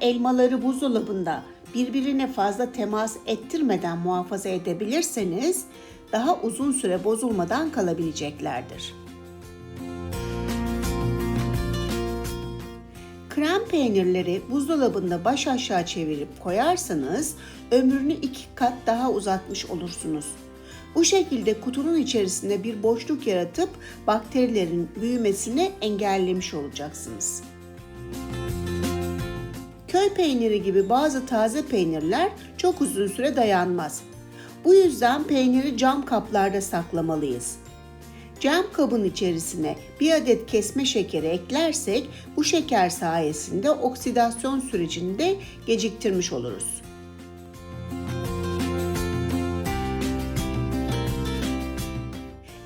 elmaları buzdolabında birbirine fazla temas ettirmeden muhafaza edebilirseniz daha uzun süre bozulmadan kalabileceklerdir. Krem peynirleri buzdolabında baş aşağı çevirip koyarsanız ömrünü iki kat daha uzatmış olursunuz. Bu şekilde kutunun içerisinde bir boşluk yaratıp bakterilerin büyümesini engellemiş olacaksınız. Köy peyniri gibi bazı taze peynirler çok uzun süre dayanmaz. Bu yüzden peyniri cam kaplarda saklamalıyız. Cam kabın içerisine bir adet kesme şekeri eklersek bu şeker sayesinde oksidasyon sürecinde geciktirmiş oluruz.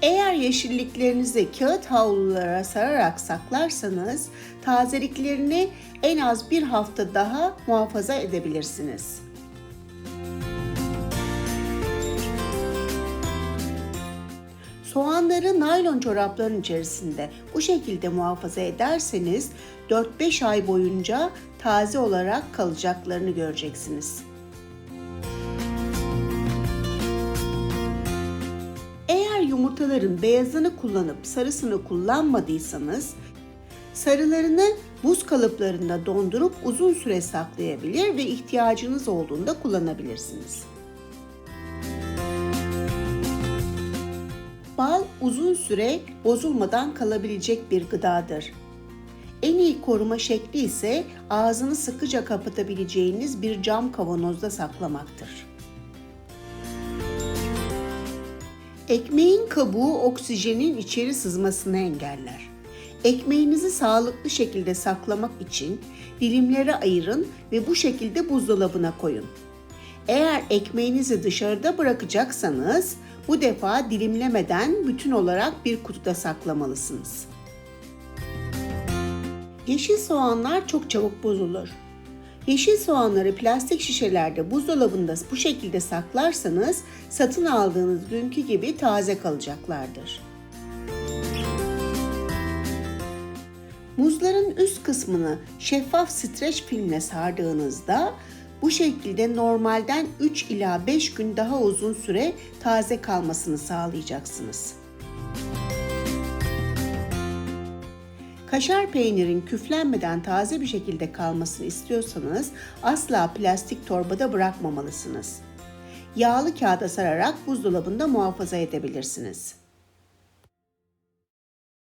Eğer yeşilliklerinizi kağıt havlulara sararak saklarsanız tazeliklerini en az bir hafta daha muhafaza edebilirsiniz. Soğanları naylon çorapların içerisinde bu şekilde muhafaza ederseniz 4-5 ay boyunca taze olarak kalacaklarını göreceksiniz. Yumurtaların beyazını kullanıp sarısını kullanmadıysanız sarılarını buz kalıplarında dondurup uzun süre saklayabilir ve ihtiyacınız olduğunda kullanabilirsiniz. Bal uzun süre bozulmadan kalabilecek bir gıdadır. En iyi koruma şekli ise ağzını sıkıca kapatabileceğiniz bir cam kavanozda saklamaktır. Ekmeğin kabuğu oksijenin içeri sızmasını engeller. Ekmeğinizi sağlıklı şekilde saklamak için dilimlere ayırın ve bu şekilde buzdolabına koyun. Eğer ekmeğinizi dışarıda bırakacaksanız bu defa dilimlemeden bütün olarak bir kutuda saklamalısınız. Yeşil soğanlar çok çabuk bozulur. Yeşil soğanları plastik şişelerde buzdolabında bu şekilde saklarsanız satın aldığınız günkü gibi taze kalacaklardır. Muzların üst kısmını şeffaf streç filmle sardığınızda bu şekilde normalden 3 ila 5 gün daha uzun süre taze kalmasını sağlayacaksınız. Kaşar peynirin küflenmeden taze bir şekilde kalmasını istiyorsanız asla plastik torbada bırakmamalısınız. Yağlı kağıda sararak buzdolabında muhafaza edebilirsiniz.